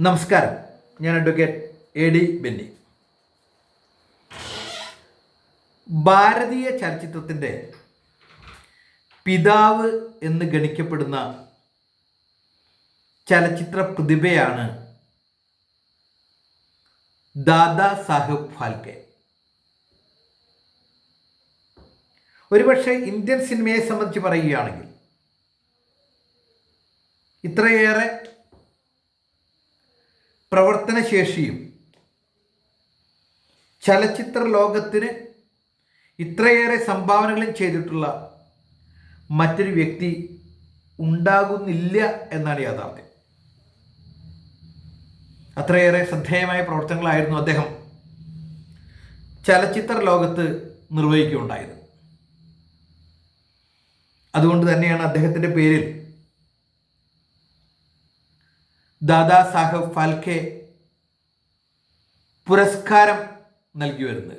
നമസ്കാരം. ഞാൻ advocate A D Benny. ഭാരതീയ ചലച്ചിത്രത്തിന്റെ പിതാവ് എന്ന് ഗണിക്കപ്പെടുന്ന ചലച്ചിത്ര പ്രതിഭയാണ് ദാദാ സാഹിബ് ഫാൽക്കെ. ഒരുപക്ഷെ ഇന്ത്യൻ സിനിമയെ സംബന്ധിച്ച് പറയുകയാണെങ്കിൽ ഇത്രയേറെ പ്രവർത്തനശേഷിയും ചലച്ചിത്ര ലോകത്തിന് ഇത്രയേറെ സംഭാവനകളും ചെയ്തിട്ടുള്ള മറ്റൊരു വ്യക്തി ഉണ്ടാകുന്നില്ല എന്നാണ് യാഥാർത്ഥ്യം. അത്രയേറെ ശ്രദ്ധേയമായ പ്രവർത്തനങ്ങളായിരുന്നു അദ്ദേഹം ചലച്ചിത്ര ലോകത്ത് നിർവഹിക്കുകയുണ്ടായത്. അതുകൊണ്ട് തന്നെയാണ് അദ്ദേഹത്തിന്റെ പേരിൽ ദാദാ സാഹബ് ഫാൽക്കെ പുരസ്കാരം നൽകി വരുന്നത്.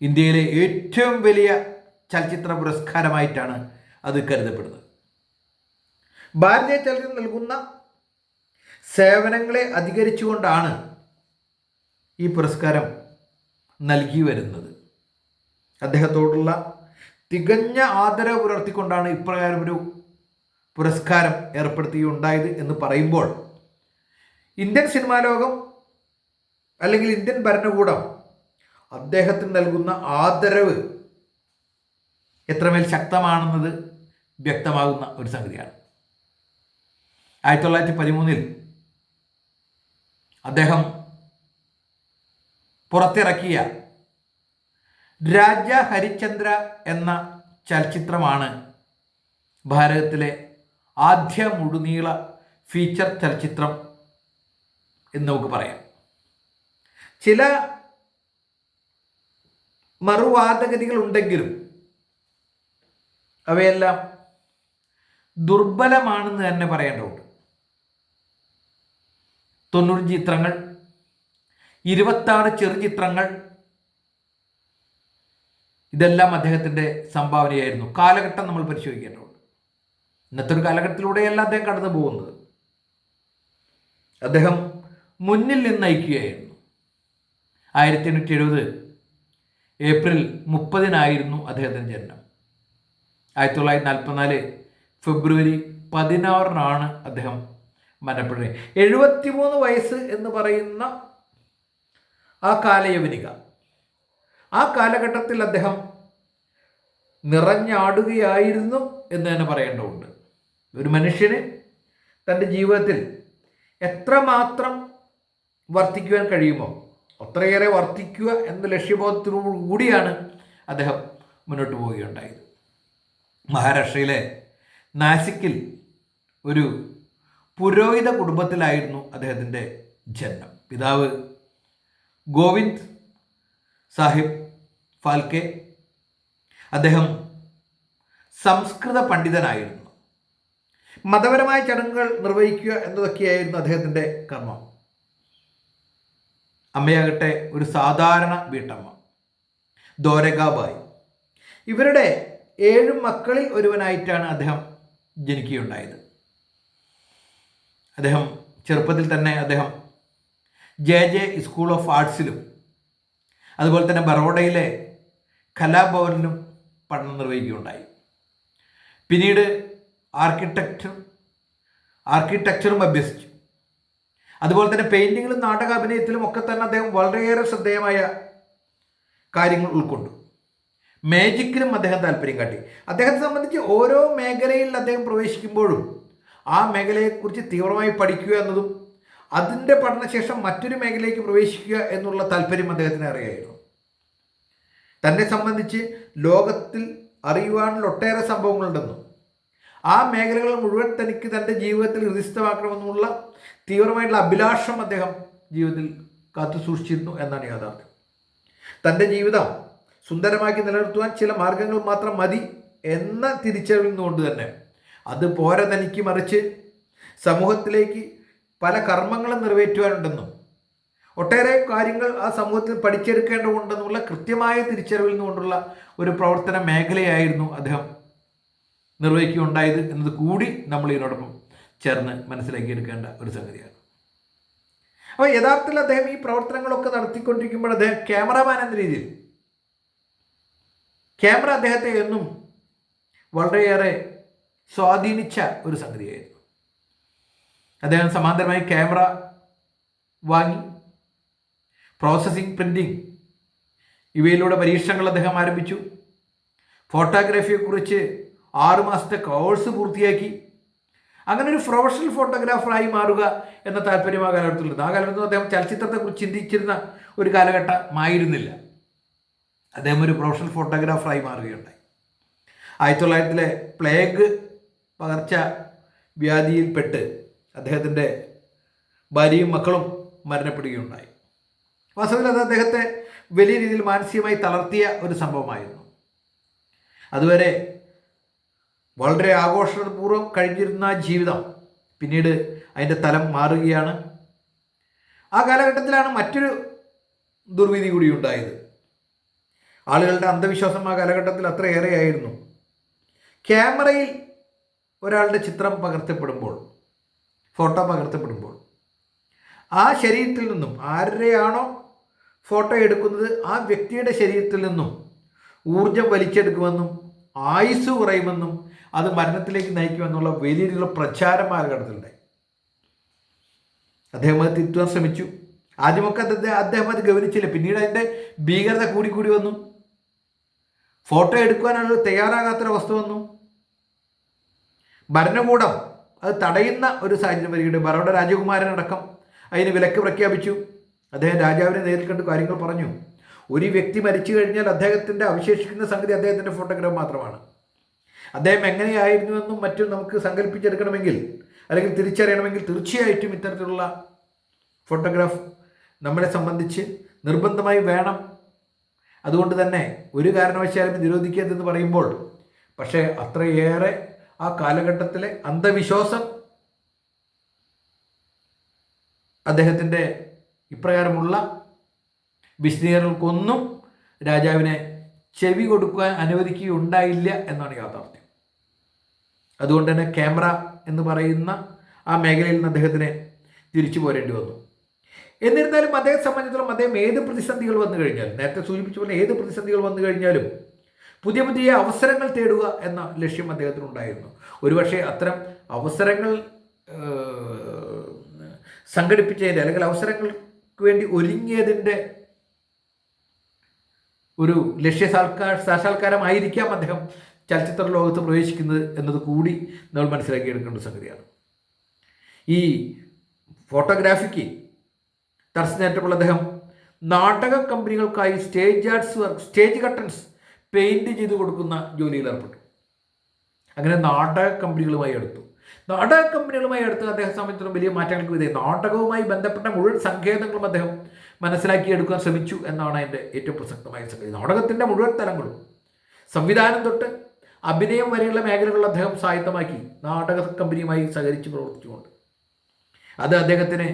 ഇന്ത്യയിലെ ഏറ്റവും വലിയ ചലച്ചിത്ര പുരസ്കാരമായിട്ടാണ് അത് കരുതപ്പെടുന്നത്. ഭാരതീയ ചലച്ചിത്രം നൽകുന്ന സേവനങ്ങളെ അധികരിച്ചുകൊണ്ടാണ് ഈ പുരസ്കാരം നൽകി വരുന്നത്. അദ്ദേഹത്തോടുള്ള തികഞ്ഞ ആദരവ് പുലർത്തിക്കൊണ്ടാണ് ഇപ്രകാരം ഒരു പുരസ്കാരം ഏർപ്പെടുത്തുകയുണ്ടായത് എന്ന് പറയുമ്പോൾ ഇന്ത്യൻ സിനിമാ ലോകം അല്ലെങ്കിൽ ഇന്ത്യൻ ഭരണകൂടം അദ്ദേഹത്തിന് നൽകുന്ന ആദരവ് എത്രമേൽ ശക്തമാണെന്നത് വ്യക്തമാകുന്ന ഒരു സംഗതിയാണ്. ആയിരത്തി തൊള്ളായിരത്തി പതിമൂന്നിൽ അദ്ദേഹം പുറത്തിറക്കിയ രാജ ഹരിചന്ദ്ര എന്ന ചലച്ചിത്രമാണ് ഭാരതത്തിലെ ആദ്യ മുഴുനീള ഫീച്ചർ ചലച്ചിത്രം എന്ന് നമുക്ക് പറയാം. ചില മറുവാദഗതികൾ ഉണ്ടെങ്കിലും അവയെല്ലാം ദുർബലമാണെന്ന് തന്നെ പറയേണ്ടതുണ്ട്. തൊണ്ണൂറ് ചിത്രങ്ങൾ ഇരുപത്താറ് ചെറുചിത്രങ്ങൾ ഇതെല്ലാം അദ്ദേഹത്തിന്റെ സംഭാവനയായിരുന്നു. കാലഘട്ടം നമ്മൾ പരിശോധിക്കേണ്ടതുണ്ട്. ഇന്നത്തെ ഒരു കാലഘട്ടത്തിലൂടെയല്ല അദ്ദേഹം കടന്നു പോകുന്നത്. അദ്ദേഹം മുന്നിൽ നിന്ന് നയിക്കുകയായിരുന്നു ആയിരത്തി എണ്ണൂറ്റി എഴുപത് ഏപ്രിൽ മുപ്പതിനായിരുന്നു അദ്ദേഹത്തിന്റെ ജനനം. ആയിരത്തി തൊള്ളായിരത്തി നാൽപ്പത്തിനാല് ഫെബ്രുവരി പതിനാറിനാണ് അദ്ദേഹം മരണപ്പെടുന്നത്. എഴുപത്തിമൂന്ന് വയസ്സ് എന്ന് പറയുന്ന ആ കാലയവനിക. ആ കാലഘട്ടത്തിൽ അദ്ദേഹം നിറഞ്ഞാടുകയായിരുന്നു എന്ന് തന്നെ പറയേണ്ടതുണ്ട്. ഒരു മനുഷ്യന് തന്റെ ജീവിതത്തിൽ എത്രമാത്രം വർത്തിക്കുവാൻ കഴിയുമോ അത്രയേറെ വർത്തിക്കുക എന്ന ലക്ഷ്യബോധത്തിനോട് കൂടിയാണ് അദ്ദേഹം മുന്നോട്ട് പോവുകയുണ്ടായത്. മഹാരാഷ്ട്രയിലെ നാസിക്കിൽ ഒരു പുരോഹിത കുടുംബത്തിലായിരുന്നു അദ്ദേഹത്തിന്റെ ജന്മം പിതാവ് ഗോവിന്ദ് സാഹിബ് ഫാൽക്കെ. അദ്ദേഹം സംസ്കൃത പണ്ഡിതനായിരുന്നു. മതപരമായ ചടങ്ങുകൾ നിർവഹിക്കുക എന്നതൊക്കെയായിരുന്നു അദ്ദേഹത്തിന്റെ കർമ്മം. അമ്മയാകട്ടെ ഒരു സാധാരണ വീട്ടമ്മ. ദോരകാബായി. ഇവരുടെ ഏഴ് മക്കളിൽ ഒരുവനായിട്ടാണ് അദ്ദേഹം ജനിക്കുകയുണ്ടായത്. അദ്ദേഹം ചെറുപ്പത്തിൽ തന്നെ അദ്ദേഹം ജെ ജെ സ്കൂൾ ഓഫ് ആർട്സിലും അതുപോലെ തന്നെ ബറോഡയിലെ കലാഭവനിലും പഠനം നിർവഹിക്കുകയുണ്ടായി. പിന്നീട് ആർക്കിടെക്ചർ ആർക്കിടെക്ചറും അഭ്യസിച്ചു അതുപോലെ തന്നെ പെയിന്റിങ്ങിലും നാടക അഭിനയത്തിലും ഒക്കെ തന്നെ അദ്ദേഹം വളരെയേറെ ശ്രദ്ധേയമായ കാര്യങ്ങൾ ഉൾക്കൊണ്ടു. മാജിക്കിലും അദ്ദേഹം താല്പര്യം കാട്ടി. അദ്ദേഹത്തെ സംബന്ധിച്ച് ഓരോ മേഖലയിൽ അദ്ദേഹം പ്രവേശിക്കുമ്പോഴും ആ മേഖലയെക്കുറിച്ച് തീവ്രമായി പഠിക്കുക എന്നതും അതിന്റെ പഠനശേഷം മറ്റൊരു മേഖലയിലേക്ക് പ്രവേശിക്കുക എന്നുള്ള താല്പര്യം അദ്ദേഹത്തിന് അറിയായിരുന്നു തന്നെ സംബന്ധിച്ച് ലോകത്തിൽ അറിയുവാനുള്ള ഒട്ടേറെ സംഭവങ്ങളുണ്ടെന്നും ആ മേഖലകൾ മുഴുവൻ തനിക്ക് തന്റെ ജീവിതത്തിൽ ഹൃദിസ്ഥമാക്കണമെന്നുള്ള തീവ്രമായിട്ടുള്ള അഭിലാഷം അദ്ദേഹം ജീവിതത്തിൽ കാത്തു സൂക്ഷിച്ചിരുന്നു എന്നാണ് യാഥാർത്ഥ്യം. തന്റെ ജീവിതം സുന്ദരമാക്കി നിലനിർത്തുവാൻ ചില മാർഗങ്ങൾ മാത്രം മതി എന്ന തിരിച്ചറിവിൽ നിന്നുകൊണ്ട് തന്നെ അത് പോരെ തനിക്ക് മറിച്ച് സമൂഹത്തിലേക്ക് പല കർമ്മങ്ങളും നിറവേറ്റുവാനുണ്ടെന്നും ഒട്ടേറെ കാര്യങ്ങൾ ആ സമൂഹത്തിൽ പഠിച്ചെടുക്കേണ്ടതുണ്ടെന്നുള്ള കൃത്യമായ തിരിച്ചറിവിൽ നിന്നുകൊണ്ടുള്ള ഒരു പ്രവർത്തന മേഖലയായിരുന്നു അദ്ദേഹം നിർവഹിക്കുകയുണ്ടായത് എന്നത് കൂടി നമ്മൾ ഇതിനോടൊപ്പം ചേർന്ന് മനസ്സിലാക്കിയെടുക്കേണ്ട ഒരു സംഗതിയാണ്. അപ്പോൾ യഥാർത്ഥത്തിൽ അദ്ദേഹം ഈ പ്രവർത്തനങ്ങളൊക്കെ നടത്തിക്കൊണ്ടിരിക്കുമ്പോൾ അദ്ദേഹം ക്യാമറാമാൻ എന്ന രീതിയിൽ ക്യാമറ അദ്ദേഹത്തെ എന്നും വളരെയേറെ സ്വാധീനിച്ച ഒരു സംഗതിയായിരുന്നു. അദ്ദേഹം സമാന്തരമായി ക്യാമറ വാങ്ങി പ്രോസസ്സിംഗ് പ്രിന്റിംഗ് ഇവയിലൂടെ പരീക്ഷണങ്ങൾ അദ്ദേഹം ആരംഭിച്ചു. ഫോട്ടോഗ്രാഫിയെക്കുറിച്ച് ആറു മാസത്തെ കോഴ്സ് പൂർത്തിയാക്കി. അങ്ങനെ ഒരു പ്രൊഫഷണൽ ഫോട്ടോഗ്രാഫറായി മാറുക എന്ന താല്പര്യം ആ കാലഘട്ടത്തിലുണ്ട്. ആ കാലഘട്ടത്തിൽ അദ്ദേഹം ചലച്ചിത്രത്തെക്കുറിച്ച് ചിന്തിച്ചിരുന്ന ഒരു കാലഘട്ടമായിരുന്നില്ല. അദ്ദേഹം ഒരു പ്രൊഫഷണൽ ഫോട്ടോഗ്രാഫറായി മാറുകയുണ്ടായി. ആയിരത്തി തൊള്ളായിരത്തിലെ പ്ലേഗ് പകർച്ച വ്യാധിയിൽപ്പെട്ട് അദ്ദേഹത്തിന്റെ ഭാര്യയും മക്കളും മരണപ്പെടുകയുണ്ടായി. വാസ്തവത്തിൽ അത് അദ്ദേഹത്തെ വലിയ രീതിയിൽ മാനസികമായി തളർത്തിയ ഒരു സംഭവമായിരുന്നു. അതുവരെ വളരെ ആഘോഷപൂർവം കഴിഞ്ഞിരുന്ന ജീവിതം പിന്നീട് അതിന്റെ തലം മാറുകയാണ്. ആ കാലഘട്ടത്തിലാണ് മറ്റൊരു ദുർവിധി കൂടി ഉണ്ടായത്. ആളുകളുടെ അന്ധവിശ്വാസം ആ കാലഘട്ടത്തിൽ അത്രയേറെയായിരുന്നു ക്യാമറയിൽ ഒരാളുടെ ചിത്രം പകർത്തപ്പെടുമ്പോൾ ഫോട്ടോ പകർത്തപ്പെടുമ്പോൾ ആ ശരീരത്തിൽ നിന്നും ആരുടെയാണോ ഫോട്ടോ എടുക്കുന്നത് ആ വ്യക്തിയുടെ ശരീരത്തിൽ നിന്നും ഊർജം വലിച്ചെടുക്കുമെന്നും ആയുസ് കുറയുമെന്നും അത് മരണത്തിലേക്ക് നയിക്കുമെന്നുള്ള വലിയ രീതിയിലുള്ള പ്രചാരം കാലഘട്ടത്തിലുണ്ടായി അദ്ദേഹം അത് തിരുത്തുവാൻ ശ്രമിച്ചു. ആദ്യമൊക്കെ അദ്ദേഹം അത് ഗവനിച്ചില്ല പിന്നീട് അതിന്റെ ഭീകരത കൂടി കൂടി വന്നു. ഫോട്ടോ എടുക്കുവാനുള്ള തയ്യാറാകാത്തൊരവസ്ഥ വന്നു. ഭരണകൂടം അത് തടയുന്ന ഒരു സാഹചര്യം വരികയുണ്ട് ബറോഡ രാജകുമാരനടക്കം അതിന് വിലക്ക് പ്രഖ്യാപിച്ചു. അദ്ദേഹം രാജാവിനെ നേരിൽ കണ്ട് കാര്യങ്ങൾ പറഞ്ഞു. ഒരു വ്യക്തി മരിച്ചു കഴിഞ്ഞാൽ അദ്ദേഹത്തിന്റെ അവശേഷിക്കുന്ന സംഗതി അദ്ദേഹത്തിന്റെ ഫോട്ടോഗ്രാഫ് മാത്രമാണ്. അദ്ദേഹം എങ്ങനെയായിരുന്നുവെന്നും മറ്റും നമുക്ക് സങ്കല്പിച്ചെടുക്കണമെങ്കിൽ അല്ലെങ്കിൽ തിരിച്ചറിയണമെങ്കിൽ തീർച്ചയായിട്ടും ഇത്തരത്തിലുള്ള ഫോട്ടോഗ്രാഫ് നമ്മളെ സംബന്ധിച്ച് നിർബന്ധമായി വേണം. അതുകൊണ്ട് തന്നെ ഒരു കാരണവശാലും നിരോധിക്കരുതെന്ന് പറയുമ്പോൾ പക്ഷേ അത്രയേറെ ആ കാലഘട്ടത്തിലെ അന്ധവിശ്വാസം അദ്ദേഹത്തിന്റെ ഇപ്രകാരമുള്ള വിശദീകരണങ്ങൾക്കൊന്നും രാജാവിനെ ചെവി കൊടുക്കുവാൻ അനുവദിക്കുകയുണ്ടായില്ല എന്നാണ് യാഥാർത്ഥ്യം. അതുകൊണ്ട് തന്നെ ക്യാമറ എന്ന് പറയുന്ന ആ മേഖലയിൽ നിന്ന് അദ്ദേഹത്തിന് തിരിച്ചു പോരേണ്ടി വന്നു. എന്നിരുന്നാലും അദ്ദേഹത്തെ സംബന്ധിച്ചിടത്തോളം അദ്ദേഹം ഏത് പ്രതിസന്ധികൾ വന്നു കഴിഞ്ഞാലും നേരത്തെ സൂചിപ്പിച്ച പോലെ ഏത് പ്രതിസന്ധികൾ വന്നു കഴിഞ്ഞാലും പുതിയ പുതിയ അവസരങ്ങൾ തേടുക എന്ന ലക്ഷ്യം അദ്ദേഹത്തിന് ഉണ്ടായിരുന്നു ഒരുപക്ഷെ അത്തരം അവസരങ്ങൾ സംഘടിപ്പിച്ചതിന്റെ അല്ലെങ്കിൽ അവസരങ്ങൾക്ക് വേണ്ടി ഒരുങ്ങിയതിന്റെ ഒരു ലക്ഷ്യ സാൽക്കാർ സാക്ഷാത്കാരമായിരിക്കാം അദ്ദേഹം ചലച്ചിത്ര ലോകത്ത് പ്രവേശിക്കുന്നത് എന്നത് കൂടി നമ്മൾ മനസ്സിലാക്കിയെടുക്കേണ്ട സംഗതിയാണ്. ഈ ഫോട്ടോഗ്രാഫിക്ക് തടസ്സനേറ്റപ്പോൾ അദ്ദേഹം നാടക കമ്പനികൾക്കായി stage arts work stage curtains paint ചെയ്ത് കൊടുക്കുന്ന ജോലിയിൽ ഏർപ്പെട്ടു. അങ്ങനെ നാടക കമ്പനികളുമായി എടുത്തു നാടക കമ്പനികളുമായി എടുത്ത് അദ്ദേഹം സംബന്ധിച്ചിടത്തോളം വലിയ മാറ്റങ്ങൾക്ക് വിധേയം നാടകവുമായി ബന്ധപ്പെട്ട മുഴുവൻ സങ്കേതങ്ങളും അദ്ദേഹം മനസ്സിലാക്കിയെടുക്കാൻ ശ്രമിച്ചു എന്നാണ് അതിന്റെ ഏറ്റവും പ്രസക്തമായ സംഗതി. നാടകത്തിന്റെ മുഴുവൻ തലങ്ങളും സംവിധാനം തൊട്ട് അഭിനയം വരെയുള്ള മേഖലകളിൽ അദ്ദേഹം സായത്തമാക്കി നാടക കമ്പനിയുമായി സഹകരിച്ച് പ്രവർത്തിച്ചുകൊണ്ട്. അത് അദ്ദേഹത്തിന്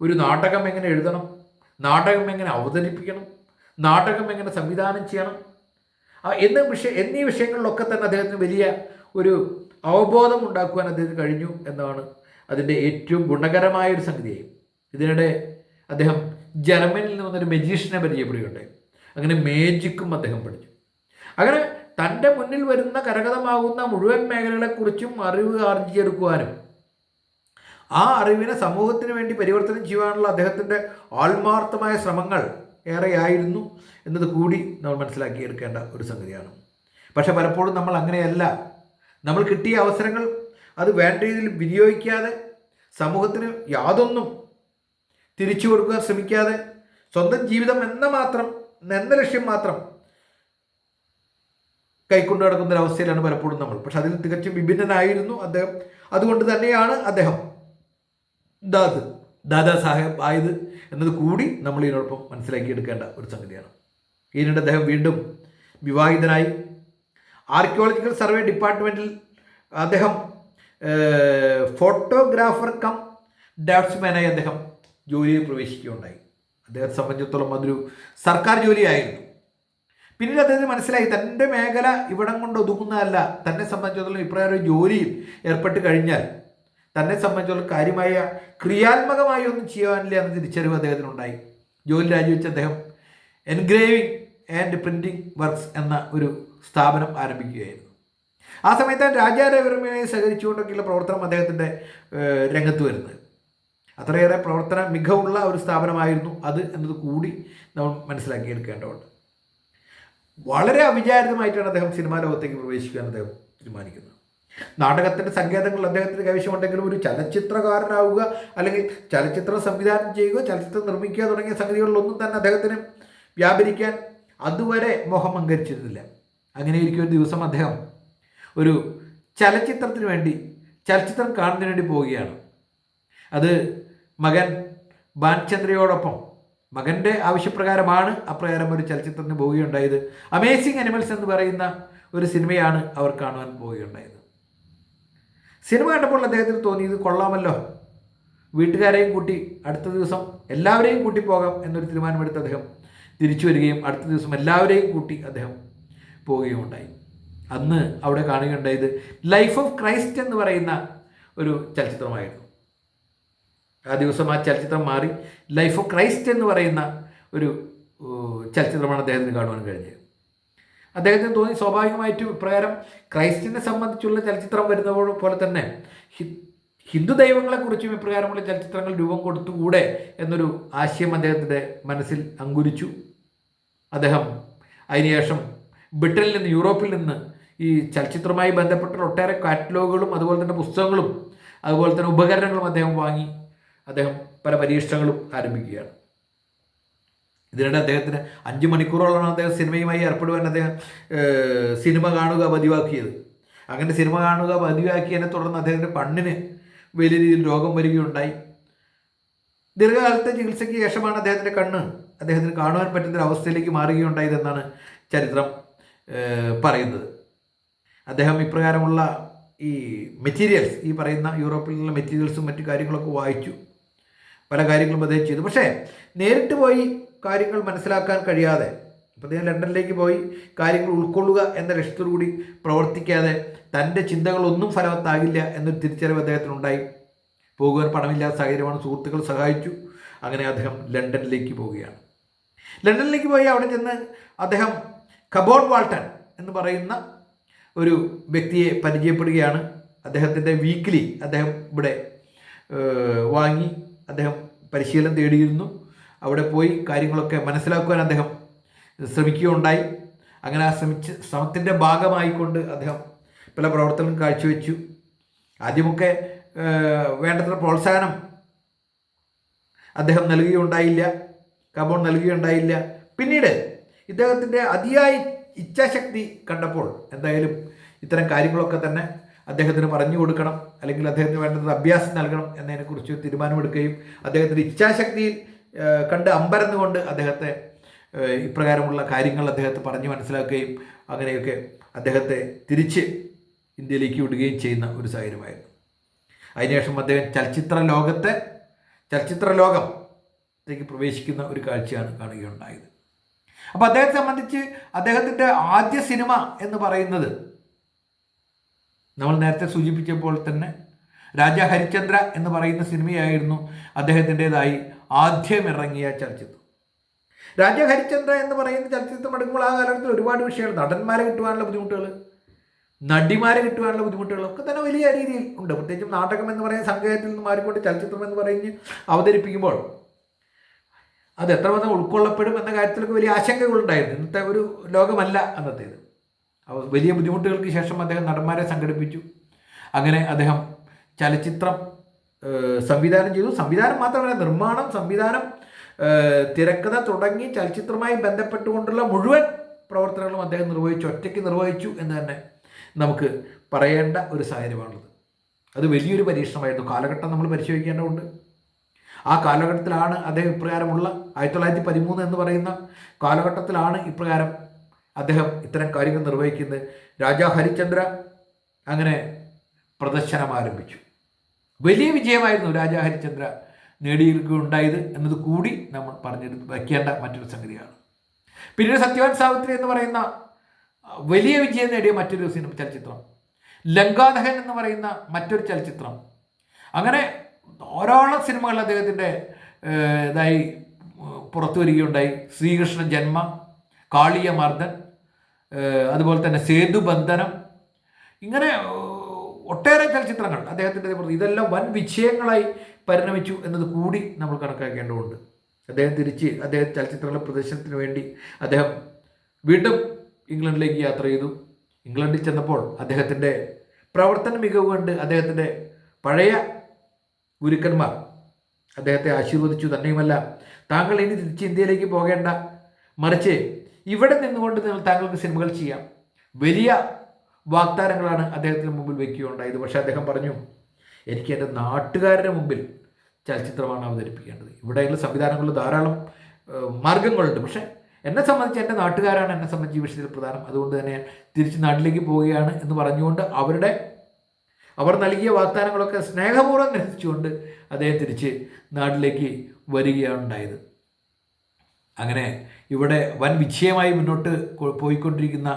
ഒരു നാടകം എങ്ങനെ എഴുതണം നാടകം എങ്ങനെ അവതരിപ്പിക്കണം നാടകം എങ്ങനെ സംവിധാനം ചെയ്യണം എന്ന വിഷയ എന്നീ വിഷയങ്ങളിലൊക്കെ തന്നെ അദ്ദേഹത്തിന് വലിയ ഒരു അവബോധം ഉണ്ടാക്കുവാൻ അദ്ദേഹത്തിന് കഴിഞ്ഞു എന്നാണ് അതിന്റെ ഏറ്റവും ഗുണകരമായ ഒരു സംഗതിയായി. ഇതിനിടെ അദ്ദേഹം ജർമ്മനിയിൽ നിന്ന് വന്നൊരു മെജീഷ്യനെ പരിചയപ്പെടുകയുണ്ടായി. അങ്ങനെ മേജിക്കും അദ്ദേഹം പഠിച്ചു. അങ്ങനെ തന്റെ മുന്നിൽ വരുന്ന കരകതമാകുന്ന മുഴുവൻ മേഖലകളെക്കുറിച്ചും അറിവ് ആർജിച്ചെടുക്കുവാനും ആ അറിവിനെ സമൂഹത്തിന് വേണ്ടി പരിവർത്തനം ചെയ്യുവാനുള്ള അദ്ദേഹത്തിന്റെ ആത്മാർത്ഥമായ ശ്രമങ്ങൾ ഏറെയായിരുന്നു എന്നത് കൂടി നമ്മൾ മനസ്സിലാക്കിയെടുക്കേണ്ട ഒരു സംഗതിയാണ്. പക്ഷെ പലപ്പോഴും നമ്മൾ അങ്ങനെയല്ല. നമ്മൾ കിട്ടിയ അവസരങ്ങൾ അത് വേണ്ട രീതിയിൽ വിനിയോഗിക്കാതെ സമൂഹത്തിന് യാതൊന്നും തിരിച്ചു കൊടുക്കാൻ ശ്രമിക്കാതെ സ്വന്തം ജീവിതം എന്ന മാത്രം എന്ന ലക്ഷ്യം മാത്രം കൈക്കൊണ്ടു നടക്കുന്ന ഒരു അവസ്ഥയിലാണ് പലപ്പോഴും നമ്മൾ. പക്ഷെ അതിൽ തികച്ചും വിഭിന്നനായിരുന്നു അദ്ദേഹം. അതുകൊണ്ട് തന്നെയാണ് അദ്ദേഹം ദാദ് ദാദാ സാഹേബ് ആയത് എന്നത് കൂടി നമ്മൾ ഇതിനോടൊപ്പം മനസ്സിലാക്കിയെടുക്കേണ്ട ഒരു സംഗതിയാണ്. ഇതിനിടെ അദ്ദേഹം വീണ്ടും വിവാഹിതനായി ആർക്കിയോളജിക്കൽ സർവേ ഡിപ്പാർട്ട്മെന്റിൽ അദ്ദേഹം ഫോട്ടോഗ്രാഫർ കം ഡാറ്റ്സ്മാനായി അദ്ദേഹം ജോലിയിൽ പ്രവേശിക്കുകയുണ്ടായി. അദ്ദേഹത്തെ സംബന്ധിച്ചിടത്തോളം അതൊരു സർക്കാർ ജോലിയായിരുന്നു. പിന്നീട് അദ്ദേഹത്തിന് മനസ്സിലായി തന്റെ മേഖല ഇവിടം കൊണ്ട് ഒതുങ്ങുന്നതല്ല തന്നെ സംബന്ധിച്ചിടത്തോളം ഇപ്രകാരം ജോലിയിൽ ഏർപ്പെട്ട് കഴിഞ്ഞാൽ തന്നെ സംബന്ധിച്ചിടത്തോളം കാര്യമായ ക്രിയാത്മകമായി ഒന്നും ചെയ്യാനില്ല എന്ന തിരിച്ചറിവ് അദ്ദേഹത്തിനുണ്ടായി. ജോലി രാജിവെച്ച് അദ്ദേഹം എൻഗ്രേവിംഗ് ആൻഡ് പ്രിന്റിംഗ് വർക്ക്സ് എന്ന ഒരു സ്ഥാപനം ആരംഭിക്കുകയായിരുന്നു. ആ സമയത്ത് രാജാ രവിവർമ്മയുമായി സഹകരിച്ചുകൊണ്ടൊക്കെയുള്ള പ്രവർത്തനം അദ്ദേഹത്തിന്റെ രംഗത്ത് വരുന്നത്. അത്രയേറെ പ്രവർത്തന മികവുള്ള ഒരു സ്ഥാപനമായിരുന്നു അത് എന്നത് കൂടി നമ്മൾ മനസ്സിലാക്കിയെടുക്കേണ്ടതുണ്ട്. വളരെ അവിചാരിതമായിട്ടാണ് അദ്ദേഹം സിനിമാ ലോകത്തേക്ക് പ്രവേശിക്കാൻ അദ്ദേഹം തീരുമാനിക്കുന്നത്. നാടകത്തിന്റെ സങ്കേതങ്ങൾ അദ്ദേഹത്തിന് കൈവശമുണ്ടെങ്കിലും ഒരു ചലച്ചിത്രകാരനാവുക അല്ലെങ്കിൽ ചലച്ചിത്രം സംവിധാനം ചെയ്യുക ചലച്ചിത്രം നിർമ്മിക്കുക തുടങ്ങിയ സംഗതികളിലൊന്നും തന്നെ അദ്ദേഹത്തിന് വ്യാപരിക്കാൻ അതുവരെ മോഹം അങ്കരിച്ചിരുന്നില്ല അങ്ങനെ ഇരിക്കും ഒരു ദിവസം അദ്ദേഹം ഒരു ചലച്ചിത്രത്തിന് വേണ്ടി ചലച്ചിത്രം കാണുന്നതിന് വേണ്ടി പോവുകയാണ്. അത് മകൻ ബാൻചന്ദ്രയോടൊപ്പം. മകന്റെ ആവശ്യപ്രകാരമാണ് അപ്രകാരം ഒരു ചലച്ചിത്രത്തിന് പോവുകയുണ്ടായത്. അമേസിങ് അനിമൽസ് എന്ന് പറയുന്ന ഒരു സിനിമയാണ് അവർ കാണുവാൻ പോവുകയുണ്ടായത്. സിനിമ കണ്ടപ്പോൾ അദ്ദേഹത്തിന് തോന്നി ഇത് കൊള്ളാമല്ലോ. വീട്ടുകാരെയും കൂട്ടി അടുത്ത ദിവസം എല്ലാവരെയും കൂട്ടി പോകാം എന്നൊരു തീരുമാനമെടുത്ത് അദ്ദേഹം തിരിച്ചു വരികയും അടുത്ത ദിവസം എല്ലാവരെയും കൂട്ടി അദ്ദേഹം പോവുകയും ഉണ്ടായി അന്ന് അവിടെ കാണുകയുണ്ടായത് ലൈഫ് ഓഫ് ക്രൈസ്റ്റ് എന്ന് പറയുന്ന ഒരു ചലച്ചിത്രമായിരുന്നു. ആ ദിവസം ആ ചലച്ചിത്രം മാറി. ലൈഫ് ഓഫ് ക്രൈസ്റ്റ് എന്ന് പറയുന്ന ഒരു ചലച്ചിത്രമാണ് അദ്ദേഹത്തിന് കാണുവാൻ കഴിഞ്ഞത്. അദ്ദേഹത്തിന് തോന്നി സ്വാഭാവികമായിട്ടും ഇപ്രകാരം ക്രൈസ്റ്റിനെ സംബന്ധിച്ചുള്ള ചലച്ചിത്രം വരുന്ന പോലെ തന്നെ ഹിന്ദു ദൈവങ്ങളെക്കുറിച്ചും ഇപ്രകാരമുള്ള ചലച്ചിത്രങ്ങൾ രൂപം കൊടുത്തുകൂടെ എന്നൊരു ആശയം അദ്ദേഹത്തിന്റെ മനസ്സിൽ അങ്കുരിച്ചു. അദ്ദേഹം അതിനുശേഷം ബ്രിട്ടനിൽ നിന്ന് യൂറോപ്പിൽ നിന്ന് ഈ ചലച്ചിത്രവുമായി ബന്ധപ്പെട്ട ഒട്ടേറെ കാറ്റലോഗുകളും അതുപോലെ തന്നെ പുസ്തകങ്ങളും അതുപോലെ തന്നെ ഉപകരണങ്ങളും അദ്ദേഹം വാങ്ങി. അദ്ദേഹം പല പരീക്ഷണങ്ങളും ആരംഭിക്കുകയാണ്. ഇതിനിടെ അദ്ദേഹത്തിന് അഞ്ച് മണിക്കൂറോളമാണ് അദ്ദേഹം സിനിമയുമായി ഏർപ്പെടുവാൻ അദ്ദേഹം സിനിമ കാണുക പതിവാക്കിയത്. അങ്ങനെ സിനിമ കാണുക പതിവാക്കിയതിനെ തുടർന്ന് അദ്ദേഹത്തിന്റെ കണ്ണിന് വലിയ രീതിയിൽ രോഗം വരികയുണ്ടായി. ദീർഘകാലത്തെ ചികിത്സയ്ക്ക് ശേഷമാണ് അദ്ദേഹത്തിന്റെ കണ്ണ് അദ്ദേഹത്തിന് കാണുവാൻ പറ്റുന്ന അവസ്ഥയിലേക്ക് മാറുകയുണ്ടായതെന്നാണ് ചരിത്രം പറയുന്നത്. അദ്ദേഹം ഇപ്രകാരമുള്ള ഈ മെറ്റീരിയൽസ് ഈ പറയുന്ന യൂറോപ്പിലുള്ള മെറ്റീരിയൽസും മറ്റു കാര്യങ്ങളൊക്കെ വായിച്ചു. പല കാര്യങ്ങളും അദ്ദേഹം ചെയ്തു. പക്ഷേ നേരിട്ട് പോയി കാര്യങ്ങൾ മനസ്സിലാക്കാൻ കഴിയാതെ അപ്പോൾ അദ്ദേഹം ലണ്ടനിലേക്ക് പോയി കാര്യങ്ങൾ ഉൾക്കൊള്ളുക എന്ന ലക്ഷ്യത്തോടുകൂടി പ്രവർത്തിക്കാതെ തന്റെ ചിന്തകളൊന്നും ഫലവത്താകില്ല എന്നൊരു തിരിച്ചറിവ് അദ്ദേഹത്തിനുണ്ടായി. പോകുവാൻ പണമില്ലാത്ത സാഹചര്യമാണ് സുഹൃത്തുക്കൾ സഹായിച്ചു. അങ്ങനെ അദ്ദേഹം ലണ്ടനിലേക്ക് പോവുകയാണ്. ലണ്ടനിലേക്ക് പോയി അവിടെ ചെന്ന് അദ്ദേഹം കബോൺ വാൾട്ടൺ എന്ന് പറയുന്ന ഒരു വ്യക്തിയെ പരിചയപ്പെടുകയാണ്. അദ്ദേഹത്തിന്റെ വീക്കിലി അദ്ദേഹം ഇവിടെ വാങ്ങി. അദ്ദേഹം പരിശീലനം തേടിയിരുന്നു. അവിടെ പോയി കാര്യങ്ങളൊക്കെ മനസ്സിലാക്കുവാൻ അദ്ദേഹം ശ്രമിക്കുകയുണ്ടായി. അങ്ങനെ ആ ശ്രമിച്ച് ശ്രമത്തിന്റെ ഭാഗമായിക്കൊണ്ട് അദ്ദേഹം പല പ്രവർത്തനങ്ങളും കാഴ്ചവെച്ചു. ആദ്യമൊക്കെ വേണ്ടത്ര പ്രോത്സാഹനം അദ്ദേഹം നൽകുകയുണ്ടായില്ല. കബോൺ നൽകുകയുണ്ടായില്ല. പിന്നീട് ഇദ്ദേഹത്തിന്റെ അതിയായ ഇച്ഛാശക്തി കണ്ടപ്പോൾ എന്തായാലും ഇത്തരം കാര്യങ്ങളൊക്കെ തന്നെ അദ്ദേഹത്തിന് പറഞ്ഞു കൊടുക്കണം അല്ലെങ്കിൽ അദ്ദേഹത്തിന് വേണ്ടത് അഭ്യാസം നൽകണം എന്നതിനെക്കുറിച്ച് തീരുമാനമെടുക്കുകയും അദ്ദേഹത്തിന്റെ ഇച്ഛാശക്തിയിൽ കണ്ട് അമ്പരന്നുകൊണ്ട് അദ്ദേഹത്തെ ഇപ്രകാരമുള്ള കാര്യങ്ങൾ അദ്ദേഹത്തെ പറഞ്ഞു മനസ്സിലാക്കുകയും അങ്ങനെയൊക്കെ അദ്ദേഹത്തെ തിരിച്ച് ഇന്ത്യയിലേക്ക് വിടുകയും ചെയ്യുന്ന ഒരു സാഹചര്യമായിരുന്നു. അതിനുശേഷം അദ്ദേഹം ചലച്ചിത്ര ലോകത്തെ ചലച്ചിത്ര ലോകത്തേക്ക് പ്രവേശിക്കുന്ന ഒരു കാഴ്ചയാണ് കാണുകയുണ്ടായത്. അപ്പോൾ അദ്ദേഹത്തെ സംബന്ധിച്ച് അദ്ദേഹത്തിന്റെ ആദ്യ സിനിമ എന്ന് പറയുന്നത് നമ്മൾ നേരത്തെ സൂചിപ്പിച്ചപ്പോൾ തന്നെ രാജ ഹരിചന്ദ്ര എന്ന് പറയുന്ന സിനിമയായിരുന്നു അദ്ദേഹത്തിന്റെതായി ആദ്യം ഇറങ്ങിയ ചലച്ചിത്രം. രാജ ഹരിചന്ദ്ര എന്ന് പറയുന്ന ചലച്ചിത്രം എടുക്കുമ്പോൾ ആ കാലഘട്ടത്തിൽ ഒരുപാട് വിഷയങ്ങൾ നടന്മാരെ കിട്ടുവാനുള്ള ബുദ്ധിമുട്ടുകൾ നടിമാരെ കിട്ടുവാനുള്ള ബുദ്ധിമുട്ടുകളൊക്കെ തന്നെ വലിയ രീതിയിൽ ഉണ്ട്. പ്രത്യേകിച്ചും നാടകം എന്ന് പറയുന്ന സങ്കേതത്തിൽ നിന്ന് മാറിക്കൊണ്ട് ചലച്ചിത്രം എന്ന് പറഞ്ഞ് അവതരിപ്പിക്കുമ്പോൾ അത് എത്രമാത്രം ഉൾക്കൊള്ളപ്പെടും എന്ന കാര്യത്തിലൊക്കെ വലിയ ആശങ്കകളുണ്ടായിരുന്നു. ഇന്നത്തെ ഒരു ലോകമല്ല അന്നത്തേത്. വലിയ ബുദ്ധിമുട്ടുകൾക്ക് ശേഷം അദ്ദേഹം നടന്മാരെ സംഘടിപ്പിച്ചു. അങ്ങനെ അദ്ദേഹം ചലച്ചിത്രം സംവിധാനം ചെയ്തു. സംവിധാനം മാത്രമല്ല നിർമ്മാണം സംവിധാനം തിരക്കഥ തുടങ്ങി ചലച്ചിത്രമായി ബന്ധപ്പെട്ടുകൊണ്ടുള്ള മുഴുവൻ പ്രവർത്തനങ്ങളും അദ്ദേഹം നിർവഹിച്ചു. ഒറ്റയ്ക്ക് നിർവഹിച്ചു എന്ന് തന്നെ നമുക്ക് പറയേണ്ട ഒരു സാഹചര്യമാണുള്ളത്. അത് വലിയൊരു പരീക്ഷണമായിരുന്നു. കാലഘട്ടം നമ്മൾ പരിശോധിക്കേണ്ടതുണ്ട്. ആ കാലഘട്ടത്തിലാണ് അദ്ദേഹം ഇപ്രകാരമുള്ള ആയിരത്തി തൊള്ളായിരത്തി പതിമൂന്ന് എന്ന് പറയുന്ന കാലഘട്ടത്തിലാണ് ഇപ്രകാരം അദ്ദേഹം ഇത്തരം കാര്യങ്ങൾ നിർവഹിക്കുന്നത് രാജാ ഹരിചന്ദ്ര അങ്ങനെ പ്രദർശനം ആരംഭിച്ചു. വലിയ വിജയമായിരുന്നു രാജാ ഹരിചന്ദ്ര നേടിയിരിക്കുകയുണ്ടായത് എന്നത് കൂടി നമ്മൾ പറഞ്ഞു വയ്ക്കേണ്ട മറ്റൊരു സംഗതിയാണ്. പിന്നീട് സത്യവാൻ സാവിത്രി എന്ന് പറയുന്ന വലിയ വിജയം നേടിയ മറ്റൊരു സിനിമ ചലച്ചിത്രം. ലങ്കാദഹൻ എന്ന് പറയുന്ന മറ്റൊരു ചലച്ചിത്രം. അങ്ങനെ ധാരാളം സിനിമകൾ അദ്ദേഹത്തിന്റെ ഇതായി പുറത്തു വരികയുണ്ടായി. ശ്രീകൃഷ്ണ ജന്മ കാളിയമർദ്ദൻ ഏഹ്, അതുപോലെ തന്നെ സേതുബന്ധനം ഇങ്ങനെ ഒട്ടേറെ ചലച്ചിത്രങ്ങൾ അദ്ദേഹത്തിന്റെ ഇതെല്ലാം വൻ വിജയങ്ങളായി പരിണമിച്ചു എന്നത് കൂടി നമ്മൾ കണക്കാക്കേണ്ടതുണ്ട്. അദ്ദേഹം തിരിച്ച് അദ്ദേഹം ചലച്ചിത്രങ്ങളുടെ പ്രദർശനത്തിന് വേണ്ടി അദ്ദേഹം വീണ്ടും ഇംഗ്ലണ്ടിലേക്ക് യാത്ര ചെയ്തു. ഇംഗ്ലണ്ടിൽ ചെന്നപ്പോൾ അദ്ദേഹത്തിന്റെ പ്രവർത്തന മികവ് കണ്ട് അദ്ദേഹത്തിന്റെ പഴയ ഗുരുക്കന്മാർ അദ്ദേഹത്തെ ആശീർവദിച്ചു. തന്നെയുമല്ല താങ്കൾ ഇനി തിരിച്ച് ഇന്ത്യയിലേക്ക് പോകേണ്ട മറിച്ച് ഇവിടെ നിന്നുകൊണ്ട് നിങ്ങൾ താങ്കൾക്ക് സിനിമകൾ ചെയ്യാം. വലിയ വാഗ്ദാനങ്ങളാണ് അദ്ദേഹത്തിന് മുമ്പിൽ വയ്ക്കുകയുണ്ടായത് പക്ഷേ അദ്ദേഹം പറഞ്ഞു എനിക്ക് എന്റെ നാട്ടുകാരുടെ മുമ്പിൽ ചലച്ചിത്രമാണ് അവതരിപ്പിക്കേണ്ടത്. ഇവിടെയുള്ള സംവിധാനങ്ങളിൽ ധാരാളം മാർഗങ്ങളുണ്ട്. പക്ഷേ എന്നെ സംബന്ധിച്ച് എന്റെ നാട്ടുകാരാണ് എന്നെ സംബന്ധിച്ച് ഈ വിഷയത്തിൽ പ്രധാനം. അതുകൊണ്ട് തന്നെ തിരിച്ച് നാട്ടിലേക്ക് പോവുകയാണ് എന്ന് പറഞ്ഞുകൊണ്ട് അവരുടെ അവർ നൽകിയ വാഗ്ദാനങ്ങളൊക്കെ സ്നേഹപൂർവം നിരസിച്ചുകൊണ്ട് അദ്ദേഹം തിരിച്ച് നാട്ടിലേക്ക് വരികയാണ് ഉണ്ടായത്. അങ്ങനെ ഇവിടെ വൻ വിജയമായി മുന്നോട്ട് പോയിക്കൊണ്ടിരിക്കുന്ന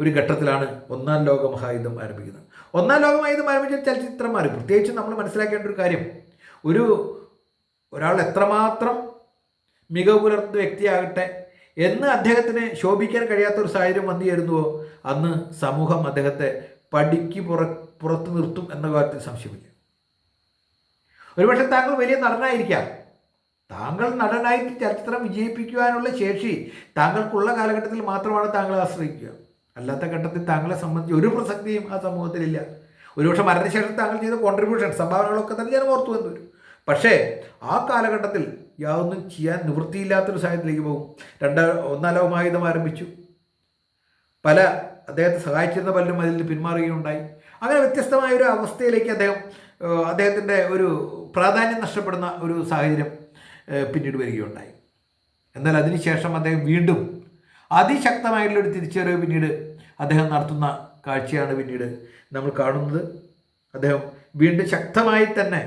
ഒരു ഘട്ടത്തിലാണ് ഒന്നാം ലോക മഹായുദ്ധം ആരംഭിക്കുന്നത്. ഒന്നാം ലോക മഹായുദ്ധം ആരംഭിച്ച ചലച്ചിത്രം മാറി. പ്രത്യേകിച്ച് നമ്മൾ മനസ്സിലാക്കേണ്ട ഒരു കാര്യം ഒരു ഒരാൾ എത്രമാത്രം മികവ് പുലർത്തുന്ന വ്യക്തിയാകട്ടെ എന്ന് അദ്ദേഹത്തിന് ശോഭിക്കാൻ കഴിയാത്ത ഒരു സാഹചര്യം വന്നു ചേരുന്നുവോ അന്ന് സമൂഹം അദ്ദേഹത്തെ പടിക്ക് പുറ പുറത്തു നിർത്തും എന്ന കാര്യത്തിൽ സംശയമില്ല. ഒരുപക്ഷെ താങ്കൾ വലിയ നടനായിരിക്കാം. താങ്കൾ നടനായിട്ട് ചരിത്രം വിജയിപ്പിക്കുവാനുള്ള ശേഷി താങ്കൾക്കുള്ള കാലഘട്ടത്തിൽ മാത്രമാണ് താങ്കളെ ആശ്രയിക്കുക. അല്ലാത്ത ഘട്ടത്തിൽ താങ്കളെ സംബന്ധിച്ച് ഒരു പ്രസക്തിയും ആ സമൂഹത്തിലില്ല. ഒരുപക്ഷെ മരണശേഷം താങ്കൾ ചെയ്ത കോൺട്രിബ്യൂഷൻ സംഭാവനകളൊക്കെ തന്നെ ഞാൻ ഓർത്തു വന്നു വരും. പക്ഷേ ആ കാലഘട്ടത്തിൽ യാതൊന്നും ചെയ്യാൻ നിവൃത്തിയില്ലാത്തൊരു സാഹചര്യത്തിലേക്ക് പോകും. രണ്ട് ഒന്നാം ലോകമായുധം ആരംഭിച്ചു. പല അദ്ദേഹത്തെ സഹായിച്ചിരുന്ന പലരും അതിൽ പിന്മാറുകയും പിന്മാറുകയുണ്ടായി. അങ്ങനെ വ്യത്യസ്തമായ ഒരു അവസ്ഥയിലേക്ക് അദ്ദേഹം അദ്ദേഹത്തിന്റെ ഒരു പ്രാധാന്യം നഷ്ടപ്പെടുന്ന ഒരു സാഹചര്യം. പിന്നീട് വരികയുണ്ടായി. എന്നാൽ അതിനുശേഷം അദ്ദേഹം വീണ്ടും അതിശക്തമായിട്ടുള്ള ഒരു തിരിച്ചുവരവ് പിന്നീട് അദ്ദേഹം നടത്തുന്ന കാഴ്ചയാണ് പിന്നീട് നമ്മൾ കാണുന്നത്. അദ്ദേഹം വീണ്ടും ശക്തമായി തന്നെ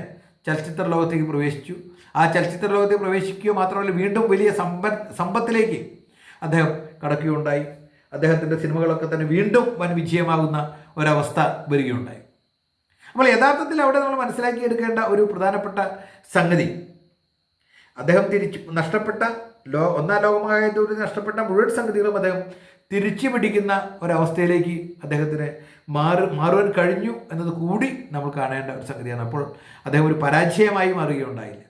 ചലച്ചിത്ര ലോകത്തേക്ക് പ്രവേശിച്ചു. ആ ചലച്ചിത്ര ലോകത്തേക്ക് പ്രവേശിക്കുക മാത്രമല്ല വീണ്ടും വലിയ സമ്പ സമ്പത്തിലേക്ക് അദ്ദേഹം കടക്കുകയുണ്ടായി. അദ്ദേഹത്തിന്റെ സിനിമകളൊക്കെ തന്നെ വീണ്ടും വൻ വിജയമാകുന്ന ഒരവസ്ഥ വരികയുണ്ടായി. അപ്പോൾ യഥാർത്ഥത്തിൽ അവിടെ നമ്മൾ മനസ്സിലാക്കിയെടുക്കേണ്ട ഒരു പ്രധാനപ്പെട്ട സംഗതി അദ്ദേഹം തിരിച്ചു നഷ്ടപ്പെട്ട ലോ ഒന്നാം ലോകമഹായുദ്ധത്തിൽ നഷ്ടപ്പെട്ട മുഴുവൻ സംഗതികളും അദ്ദേഹം തിരിച്ചു പിടിക്കുന്ന ഒരവസ്ഥയിലേക്ക് അദ്ദേഹത്തിന് മാറി മാറുവാൻ കഴിഞ്ഞു എന്നത് കൂടി നമ്മൾ കാണേണ്ട ഒരു സംഗതിയാണ്. അപ്പോൾ അദ്ദേഹം ഒരു പരാജയമായി മാറുകയുണ്ടായില്ല.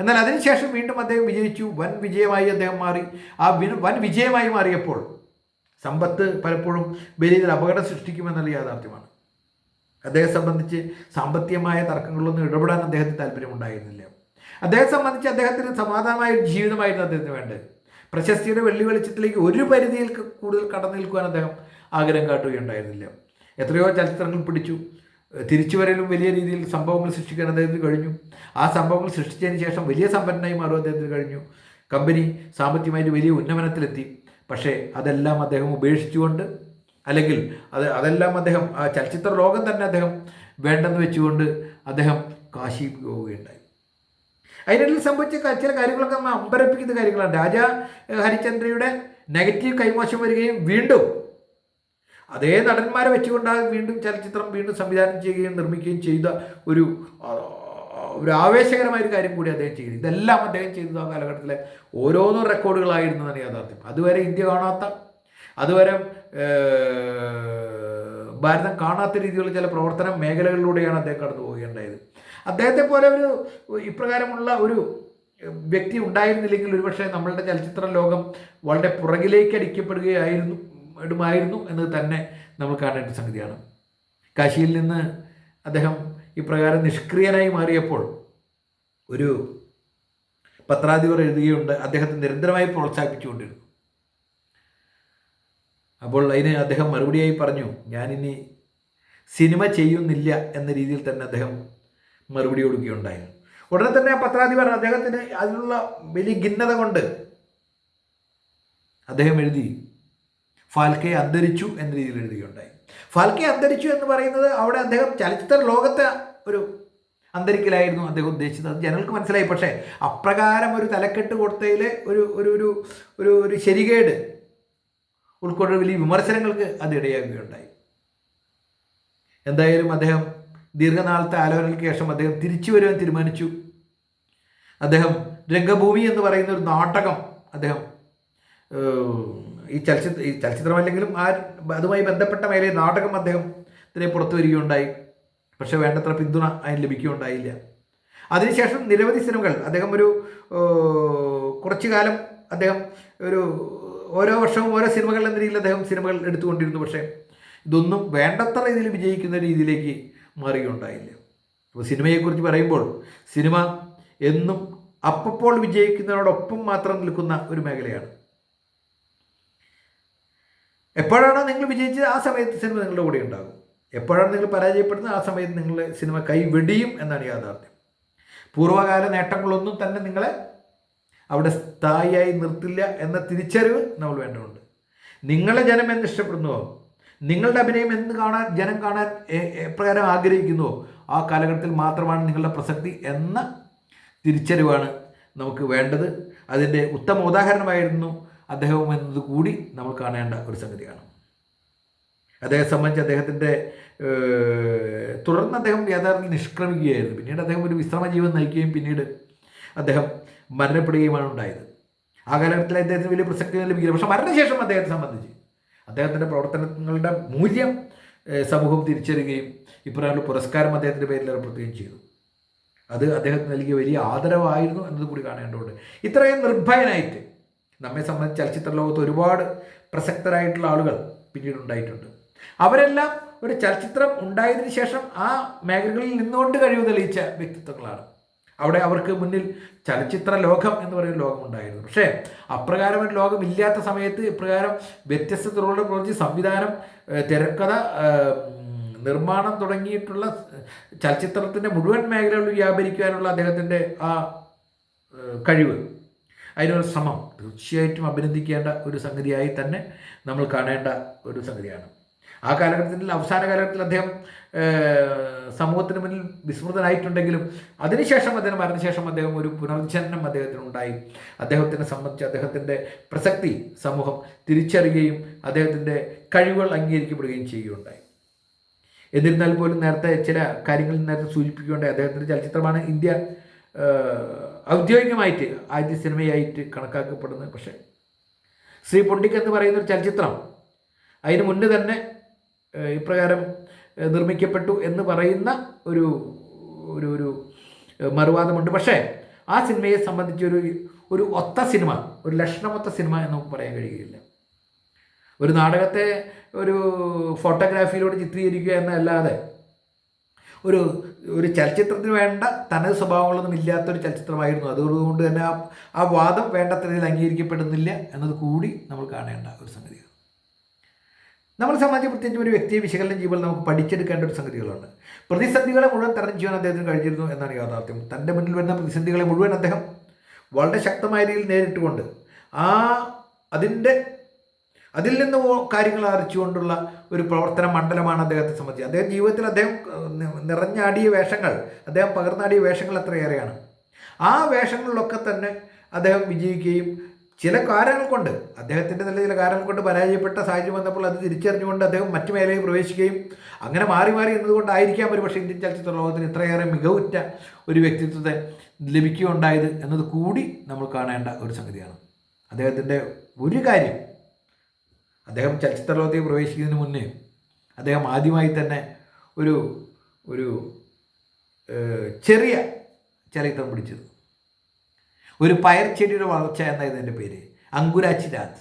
എന്നാൽ അതിനുശേഷം വീണ്ടും അദ്ദേഹം വിജയിച്ചു. വൻ വിജയമായി അദ്ദേഹം മാറി. ആ വൻ വിജയമായി മാറിയപ്പോൾ സമ്പത്ത് പലപ്പോഴും വലിയ അപകടം സൃഷ്ടിക്കുമെന്നുള്ള യാഥാർത്ഥ്യമാണ്. അദ്ദേഹത്തെ സംബന്ധിച്ച് സാമ്പത്തികമായ തർക്കങ്ങളിലൊന്നും ഇടപെടാൻ അദ്ദേഹത്തിന് താല്പര്യമുണ്ടായിരുന്നില്ല. അദ്ദേഹത്തെ സംബന്ധിച്ച് അദ്ദേഹത്തിന് സമാധാനമായ ജീവിതമായിരുന്നു അദ്ദേഹത്തിന് വേണ്ടത്. പ്രശസ്തിയുടെ വെള്ളി വെളിച്ചത്തിലേക്ക് ഒരു പരിധിയിൽ കൂടുതൽ കടന്നു നിൽക്കുവാൻ അദ്ദേഹം ആഗ്രഹം കാട്ടുകയുണ്ടായിരുന്നില്ല. എത്രയോ ചലച്ചിത്രങ്ങൾ പിടിച്ചു. തിരിച്ചു വരലും വലിയ രീതിയിൽ സംഭവങ്ങൾ സൃഷ്ടിക്കാൻ അദ്ദേഹത്തിന് കഴിഞ്ഞു. ആ സംഭവങ്ങൾ സൃഷ്ടിച്ചതിന് ശേഷം വലിയ സമ്പന്നനായി മാറും അദ്ദേഹത്തിന് കഴിഞ്ഞു. കമ്പനി സാമ്പത്തികമായിട്ട് വലിയ ഉന്നമനത്തിലെത്തി. പക്ഷേ അതെല്ലാം അദ്ദേഹം ഉപേക്ഷിച്ചുകൊണ്ട് അല്ലെങ്കിൽ അത് അതെല്ലാം അദ്ദേഹം ആ ചലച്ചിത്ര ലോകം തന്നെ അദ്ദേഹം വേണ്ടെന്ന് വെച്ചുകൊണ്ട് അദ്ദേഹം കാശി പോവുകയുണ്ടായി. അതിനിടയിൽ സംഭവിച്ച ചില കാര്യങ്ങളൊക്കെ നമ്മൾ അമ്പരപ്പിക്കുന്ന കാര്യങ്ങളാണ്. രാജ ഹരിചന്ദ്രയുടെ നെഗറ്റീവ് കൈമോശം വരികയും വീണ്ടും അതേ നടന്മാരെ വെച്ചുകൊണ്ടാണ് വീണ്ടും ചലച്ചിത്രം വീണ്ടും സംവിധാനം ചെയ്യുകയും നിർമ്മിക്കുകയും ചെയ്ത ഒരു ഒരു ആവേശകരമായ ഒരു കാര്യം കൂടി അദ്ദേഹം ചെയ്തു ഇതെല്ലാം അദ്ദേഹം ചെയ്തത് ആ കാലഘട്ടത്തിലെ ഓരോന്നും റെക്കോർഡുകളായിരുന്നതാണ് യാഥാർത്ഥ്യം. അതുവരെ ഇന്ത്യ കാണാത്ത അതുവരെ ഭാരതം കാണാത്ത രീതിയിലുള്ള ചില പ്രവർത്തന മേഖലകളിലൂടെയാണ് അദ്ദേഹം കടന്നു പോവുകയുണ്ടായത് അദ്ദേഹത്തെ പോലെ ഒരു ഇപ്രകാരമുള്ള ഒരു വ്യക്തി ഉണ്ടായിരുന്നില്ലെങ്കിൽ ഒരുപക്ഷെ നമ്മളുടെ ചലച്ചിത്ര ലോകം വളരെ പുറകിലേക്ക് അടിക്കപ്പെടുകയായിരുന്നു ഇടുമായിരുന്നു എന്നത് തന്നെ നമ്മൾ കാണേണ്ട സംഗതിയാണ്. കാശിയിൽ നിന്ന് അദ്ദേഹം ഇപ്രകാരം നിഷ്ക്രിയനായി മാറിയപ്പോൾ ഒരു പത്രാധിപർ എഴുതുകയുണ്ട്. അദ്ദേഹത്തെ നിരന്തരമായി പ്രോത്സാഹിപ്പിച്ചുകൊണ്ടിരുന്നു. അപ്പോൾ അതിന് അദ്ദേഹം മറുപടിയായി പറഞ്ഞു ഞാനിനി സിനിമ ചെയ്യുന്നില്ല എന്ന രീതിയിൽ തന്നെ അദ്ദേഹം മറുപടി കൊടുക്കുകയുണ്ടായി. ഉടനെ തന്നെ ആ പത്രാധിപർ അദ്ദേഹത്തിന് അതിനുള്ള വലിയ ഖിന്നത കൊണ്ട് അദ്ദേഹം എഴുതി ഫാൽക്കെ അന്തരിച്ചു എന്ന രീതിയിൽ എഴുതുകയുണ്ടായി. ഫാൽക്കെ അന്തരിച്ചു എന്ന് പറയുന്നത് അവിടെ അദ്ദേഹം ചലച്ചിത്ര ലോകത്തെ ഒരു അന്തരിക്കലായിരുന്നു അദ്ദേഹം ഉദ്ദേശിച്ചത്. അത് ജനങ്ങൾക്ക് മനസ്സിലായി. പക്ഷേ അപ്രകാരം ഒരു തലക്കെട്ട് കൊടുത്തതിൽ ഒരു ഒരു ഒരു ഒരു ശരികേട് ഉൾക്കൊണ്ട് വലിയ വിമർശനങ്ങൾക്ക് അത് ഇടയാകുകയുണ്ടായി. എന്തായാലും അദ്ദേഹം ദീർഘനാളത്തെ ആലോചനയ്ക്ക് ശേഷം അദ്ദേഹം തിരിച്ചു വരുവാൻ തീരുമാനിച്ചു. അദ്ദേഹം രംഗഭൂമി എന്ന് പറയുന്ന ഒരു നാടകം അദ്ദേഹം ഈ ചലച്ചിത്ര ഈ ചലച്ചിത്രമല്ലെങ്കിലും ആ അതുമായി ബന്ധപ്പെട്ട മേഖലയിൽ നാടകം അദ്ദേഹം ഇതിനെ പുറത്തു വരികയുണ്ടായി. പക്ഷെ വേണ്ടത്ര പിന്തുണ അതിന് ലഭിക്കുകയുണ്ടായില്ല. അതിനുശേഷം നിരവധി സിനിമകൾ അദ്ദേഹം ഒരു കുറച്ചു കാലം അദ്ദേഹം ഒരു ഓരോ വർഷവും ഓരോ സിനിമകൾ എന്ന രീതിയിൽ അദ്ദേഹം സിനിമകൾ എടുത്തുകൊണ്ടിരുന്നു. പക്ഷേ ഇതൊന്നും വേണ്ടത്ര രീതിയിൽ വിജയിക്കുന്ന രീതിയിലേക്ക് മാറുകയുണ്ടായില്ല അപ്പോൾ സിനിമയെക്കുറിച്ച് പറയുമ്പോൾ സിനിമ എന്നും അപ്പപ്പോൾ വിജയിക്കുന്നതിനോടൊപ്പം മാത്രം നിൽക്കുന്ന ഒരു മേഖലയാണ്. എപ്പോഴാണോ നിങ്ങൾ വിജയിച്ചത് ആ സമയത്ത് സിനിമ നിങ്ങളുടെ കൂടെ ഉണ്ടാകും. എപ്പോഴാണ് നിങ്ങൾ പരാജയപ്പെടുന്നത് ആ സമയത്ത് നിങ്ങളുടെ സിനിമ കൈവെടിയും എന്നാണ് യാഥാർത്ഥ്യം. പൂർവകാല നേട്ടങ്ങളൊന്നും തന്നെ നിങ്ങളെ അവിടെ സ്ഥായിയായി നിർത്തില്ല എന്ന തിരിച്ചറിവ് നമ്മൾ വേണ്ടതുണ്ട്. നിങ്ങളെ ജനം എന്ന് ഇഷ്ടപ്പെടുന്നുവോ? നിങ്ങളുടെ അഭിനയം എന്ന് കാണാൻ ജനം കാണാൻ എപ്രകാരം ആഗ്രഹിക്കുന്നുവോ? ആ കാലഘട്ടത്തിൽ മാത്രമാണ് നിങ്ങളുടെ പ്രസക്തി എന്ന തിരിച്ചറിവാണ് നമുക്ക് വേണ്ടത്. അതിന്റെ ഉത്തമ ഉദാഹരണമായിരുന്നു അദ്ദേഹം എന്നത് കൂടി നമ്മൾ കാണേണ്ട ഒരു സംഗതിയാണ്. അദ്ദേഹത്തെ സംബന്ധിച്ച് അദ്ദേഹത്തിന്റെ തുടർന്ന് അദ്ദേഹം യഥാർത്ഥത്തിൽ നിഷ്ക്രമിക്കുകയായിരുന്നു. പിന്നീട് അദ്ദേഹം ഒരു വിശ്രമ ജീവൻ നയിക്കുകയും പിന്നീട് അദ്ദേഹം മരണപ്പെടുകയുമാണ് ഉണ്ടായത്. ആ കാലഘട്ടത്തിൽ അദ്ദേഹത്തിന് വലിയ പ്രസക്തി ലഭിക്കില്ല. പക്ഷെ മരണശേഷം അദ്ദേഹത്തെ സംബന്ധിച്ച് അദ്ദേഹത്തിന്റെ പ്രവർത്തനങ്ങളുടെ മൂല്യം സമൂഹം തിരിച്ചറിയുകയും ഇപ്രകാരം പുരസ്കാരം അദ്ദേഹത്തിന്റെ പേരിൽ ഏർപ്പെടുത്തുകയും ചെയ്തു. അത് അദ്ദേഹത്തിന് നൽകിയ വലിയ ആദരവായിരുന്നു എന്നത് കൂടി കാണേണ്ടതുണ്ട്. ഇത്രയും നിർഭയനായിട്ട് നമ്മെ സംബന്ധിച്ച് ചലച്ചിത്ര ലോകത്ത് ഒരുപാട് പ്രസക്തരായിട്ടുള്ള ആളുകൾ പിന്നീട് ഉണ്ടായിട്ടുണ്ട്. അവരെല്ലാം ഒരു ചലച്ചിത്രം ഉണ്ടായതിനു ശേഷം ആ മേഖലകളിൽ നിന്നുകൊണ്ട് കഴിവ് തെളിയിച്ച വ്യക്തിത്വങ്ങളാണ്. അവിടെ അവർക്ക് മുന്നിൽ ചലച്ചിത്ര ലോകം എന്ന് പറയുന്ന ലോകമുണ്ടായിരുന്നു. പക്ഷേ അപ്രകാരം ഒരു ലോകം ഇല്ലാത്ത സമയത്ത് ഇപ്രകാരം വ്യത്യസ്ത തുറകളുടെ പ്രവർത്തി സംവിധാനം തിരക്കഥ നിർമ്മാണം തുടങ്ങിയിട്ടുള്ള ചലച്ചിത്രത്തിന്റെ മുഴുവൻ മേഖലകളിൽ വ്യാപരിക്കുവാനുള്ള അദ്ദേഹത്തിന്റെ ആ കഴിവ്. അതിനൊരു ശ്രമം. തീർച്ചയായിട്ടും അഭിനന്ദിക്കേണ്ട ഒരു സംഗതിയായി തന്നെ നമ്മൾ കാണേണ്ട ഒരു സംഗതിയാണ്. ആ കാലഘട്ടത്തിൽ അവസാന കാലഘട്ടത്തിൽ അദ്ദേഹം സമൂഹത്തിന് മുന്നിൽ വിസ്മൃതനായിട്ടുണ്ടെങ്കിലും അതിനുശേഷം അദ്ദേഹം മരണശേഷം അദ്ദേഹം ഒരു പുനർജന്മം അദ്ദേഹത്തിന് ഉണ്ടായി അദ്ദേഹത്തിനെ സംബന്ധിച്ച് അദ്ദേഹത്തിന്റെ പ്രസക്തി സമൂഹം തിരിച്ചറിയുകയും അദ്ദേഹത്തിന്റെ കഴിവുകൾ അംഗീകരിക്കപ്പെടുകയും ചെയ്യുകയുണ്ടായി. എന്നിരുന്നാൽ പോലും നേരത്തെ ചില കാര്യങ്ങൾ നേരത്തെ സൂചിപ്പിക്കുകയുണ്ടായി. അദ്ദേഹത്തിന്റെ ചലച്ചിത്രമാണ് ഇന്ത്യ ഔദ്യോഗികമായിട്ട് ആദ്യ സിനിമയായിട്ട് കണക്കാക്കപ്പെടുന്നത്. പക്ഷേ ശ്രീ പൊണ്ടിക്ക് എന്ന് പറയുന്ന ഒരു ചലച്ചിത്രം അതിന് മുന്നേ തന്നെ ഇപ്രകാരം നിർമ്മിക്കപ്പെട്ടു എന്ന് പറയുന്ന ഒരു ഒരു ഒരു മറുവാദമുണ്ട്. പക്ഷേ ആ സിനിമയെ സംബന്ധിച്ചൊരു ഒരു ഒത്ത സിനിമ ഒരു ലക്ഷണമൊത്ത സിനിമ എന്ന് നമുക്ക് പറയാൻ കഴിയുകയില്ല. ഒരു നാടകത്തെ ഒരു ഫോട്ടോഗ്രാഫിയിലൂടെ ചിത്രീകരിക്കുക എന്നല്ലാതെ ഒരു ഒരു ചലച്ചിത്രത്തിന് വേണ്ട തനത് സ്വഭാവങ്ങളൊന്നും ഇല്ലാത്തൊരു ചലച്ചിത്രമായിരുന്നു. അതുകൊണ്ട് തന്നെ ആ ആ വാദം വേണ്ടത്ര രീതിയിൽ അംഗീകരിക്കപ്പെടുന്നില്ല എന്നത് കൂടി നമ്മൾ കാണേണ്ട ഒരു സംഗതിയാണ്. നമ്മളെ സംബന്ധിച്ച് പ്രത്യേകിച്ച് ഒരു വ്യക്തിയെ വിശകലനം ചെയ്യുമ്പോൾ നമുക്ക് പഠിച്ചെടുക്കേണ്ട ഒരു സംഗതികളുണ്ട്. പ്രതിസന്ധികളെ മുഴുവൻ തരണം ചെയ്യാൻ അദ്ദേഹത്തിന് കഴിഞ്ഞിരുന്നു എന്നാണ് യാഥാർത്ഥ്യം. തന്റെ മുന്നിൽ വരുന്ന പ്രതിസന്ധികളെ മുഴുവൻ അദ്ദേഹം വളരെ ശക്തമായ രീതിയിൽ നേരിട്ടുകൊണ്ട് ആ അതിന്റെ അതിൽ നിന്ന് കാര്യങ്ങൾ അറിച്ചുകൊണ്ടുള്ള ഒരു പ്രവർത്തന മണ്ഡലമാണ് അദ്ദേഹത്തെ സംബന്ധിച്ച്. അദ്ദേഹം ജീവിതത്തിൽ അദ്ദേഹം നിറഞ്ഞാടിയ വേഷങ്ങൾ അദ്ദേഹം പകർന്നാടിയ വേഷങ്ങൾ അത്രയേറെയാണ്. ആ വേഷങ്ങളിലൊക്കെ തന്നെ അദ്ദേഹം വിജയിക്കുകയും ചില കാരണങ്ങൾ കൊണ്ട് അദ്ദേഹത്തിന്റെ നല്ല ചില കാരണങ്ങൾ കൊണ്ട് പരാജയപ്പെട്ട സാഹചര്യം വന്നപ്പോൾ അത് തിരിച്ചറിഞ്ഞുകൊണ്ട് അദ്ദേഹം മറ്റു മേഖലയിൽ പ്രവേശിക്കുകയും അങ്ങനെ മാറി മാറി എന്നതുകൊണ്ടായിരിക്കാം ഒരു പക്ഷേ ഇന്ത്യൻ ചലച്ചിത്ര ലോകത്തിന് ഇത്രയേറെ മികവുറ്റ ഒരു വ്യക്തിത്വത്തെ ലഭിക്കുകയുണ്ടായത് എന്നത് കൂടി നമ്മൾ കാണേണ്ട ഒരു സംഗതിയാണ്. അദ്ദേഹത്തിന്റെ ഒരു കാര്യം അദ്ദേഹം ചലച്ചിത്ര ലോകത്തേക്ക് പ്രവേശിക്കുന്നതിന് മുന്നേ അദ്ദേഹം ആദ്യമായി തന്നെ ഒരു ഒരു ചെറിയ ചലച്ചിത്രം പിടിച്ചത്. ഒരു പയർ ചെടിയുടെ വളർച്ച എന്നായിരുന്നു എന്റെ പേര് അങ്കുരാച്ചിരാത്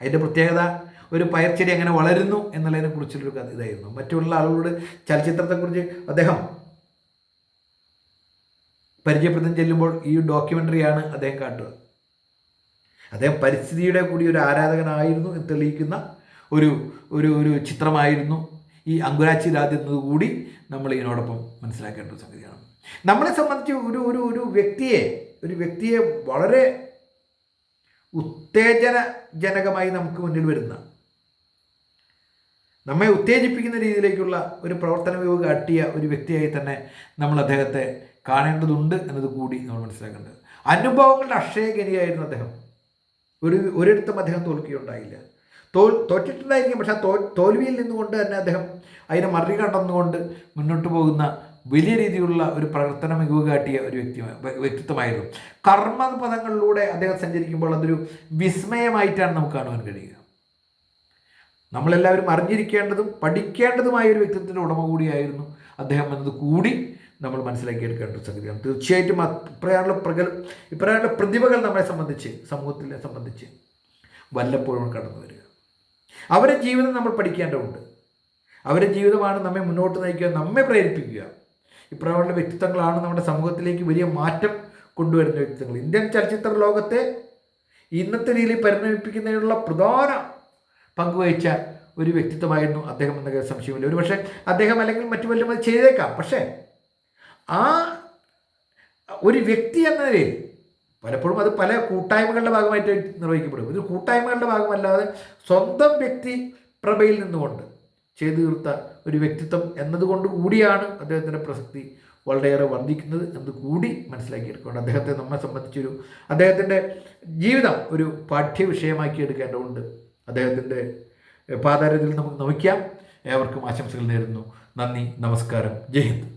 അതിന്റെ പ്രത്യേകത ഒരു പയർ ചെടി എങ്ങനെ വളരുന്നു എന്നുള്ളതിനെ കുറിച്ചുള്ളൊരു ഇതായിരുന്നു. മറ്റുള്ള ആളുകളോട് ചലച്ചിത്രത്തെക്കുറിച്ച് അദ്ദേഹം പരിചയപ്പെടുത്താൻ ചെല്ലുമ്പോൾ ഈ ഡോക്യുമെന്ററിയാണ് അദ്ദേഹം കാട്ടുക. അദ്ദേഹം പരിസ്ഥിതിയുടെ കൂടി ഒരു ആരാധകനായിരുന്നു എന്ന് തെളിയിക്കുന്ന ഒരു ഒരു ഒരു ചിത്രമായിരുന്നു ഈ അങ്കുരാച്ചി രാജ് എന്നതുകൂടി നമ്മൾ ഇതിനോടൊപ്പം മനസ്സിലാക്കേണ്ട ഒരു സംഗതിയാണ്. നമ്മളെ സംബന്ധിച്ച് ഒരു ഒരു ഒരു വ്യക്തിയെ ഒരു വ്യക്തിയെ വളരെ ഉത്തേജനജനകമായി നമുക്ക് മുന്നിൽ വരുന്ന നമ്മെ ഉത്തേജിപ്പിക്കുന്ന രീതിയിലേക്കുള്ള ഒരു പ്രവർത്തന മികവ് കാട്ടിയ ഒരു വ്യക്തിയായി തന്നെ നമ്മൾ അദ്ദേഹത്തെ കാണേണ്ടതുണ്ട് എന്നത് കൂടി നമ്മൾ മനസ്സിലാക്കേണ്ടത്. അനുഭവങ്ങളുടെ അക്ഷയഗനിയായിരുന്നു അദ്ദേഹം. ഒരു ഒരിടത്തും അദ്ദേഹം തോൽക്കുകയുണ്ടായില്ല. തോൽ തോറ്റിട്ടുണ്ടായിരിക്കും പക്ഷേ ആ തോൽവിയിൽ നിന്നുകൊണ്ട് തന്നെ അദ്ദേഹം അതിനെ മറികടന്നുകൊണ്ട് മുന്നോട്ട് പോകുന്ന വലിയ രീതിയിലുള്ള ഒരു പ്രവർത്തന മികവ് കാട്ടിയ ഒരു വ്യക്തി വ്യക്തിത്വമായിരുന്നു. കർമ്മ പദങ്ങളിലൂടെ അദ്ദേഹം സഞ്ചരിക്കുമ്പോൾ അതൊരു വിസ്മയമായിട്ടാണ് നമുക്ക് കാണുവാൻ കഴിയുക. നമ്മളെല്ലാവരും അറിഞ്ഞിരിക്കേണ്ടതും പഠിക്കേണ്ടതുമായ ഒരു വ്യക്തിത്വത്തിന്റെ ഉടമ കൂടിയായിരുന്നു അദ്ദേഹം എന്നത് കൂടി നമ്മൾ മനസ്സിലാക്കിയെടുക്കേണ്ട ഒരു സംഗതിയാണ്. തീർച്ചയായിട്ടും ഇപ്രകാരമുള്ള പ്രഗൽ ഇപ്രകാരമുള്ള പ്രതിഭകൾ നമ്മളെ സംബന്ധിച്ച് സമൂഹത്തിനെ സംബന്ധിച്ച് വല്ലപ്പോഴും കടന്നു വരിക. അവരുടെ ജീവിതം നമ്മൾ പഠിക്കേണ്ടതുണ്ട്. അവരുടെ ജീവിതമാണ് നമ്മെ മുന്നോട്ട് നയിക്കുക നമ്മെ പ്രേരിപ്പിക്കുക. ഇപ്രകാരമുള്ള വ്യക്തിത്വങ്ങളാണ് നമ്മുടെ സമൂഹത്തിലേക്ക് വലിയ മാറ്റം കൊണ്ടുവരുന്ന വ്യക്തിത്വങ്ങൾ. ഇന്ത്യൻ ചലച്ചിത്ര ലോകത്തെ ഇന്നത്തെ രീതിയിൽ പരിണമിപ്പിക്കുന്നതിനുള്ള പ്രധാന പങ്കുവഹിച്ച ഒരു വ്യക്തിത്വമായിരുന്നു അദ്ദേഹം എന്ന സംശയമില്ല. ഒരു പക്ഷേ അദ്ദേഹം അല്ലെങ്കിൽ മറ്റു വല്ലതും അത് ചെയ്തേക്കാം. പക്ഷേ ആ ഒരു വ്യക്തി എന്ന നിലയിൽ പലപ്പോഴും അത് പല കൂട്ടായ്മകളുടെ ഭാഗമായിട്ട് നിർവഹിക്കപ്പെടും. ഇത് കൂട്ടായ്മകളുടെ ഭാഗമല്ലാതെ സ്വന്തം വ്യക്തി പ്രഭയിൽ നിന്നുകൊണ്ട് ചെയ്തു തീർത്ത ഒരു വ്യക്തിത്വം എന്നതുകൊണ്ട് കൂടിയാണ് അദ്ദേഹത്തിന്റെ പ്രസക്തി വളരെയേറെ വർദ്ധിക്കുന്നത് എന്ന് കൂടി മനസ്സിലാക്കിയെടുക്കേണ്ട അദ്ദേഹത്തെ നമ്മെ സംബന്ധിച്ചൊരു അദ്ദേഹത്തിന്റെ ജീവിതം ഒരു പാഠ്യവിഷയമാക്കി എടുക്കേണ്ടതുണ്ട്. അദ്ദേഹത്തിന്റെ പാതാരത്തിൽ നമുക്ക് നമിക്കാം ഏവർക്കും ആശംസകൾ നേരുന്നു. നന്ദി നമസ്കാരം. ജയ് ഹിന്ദ്.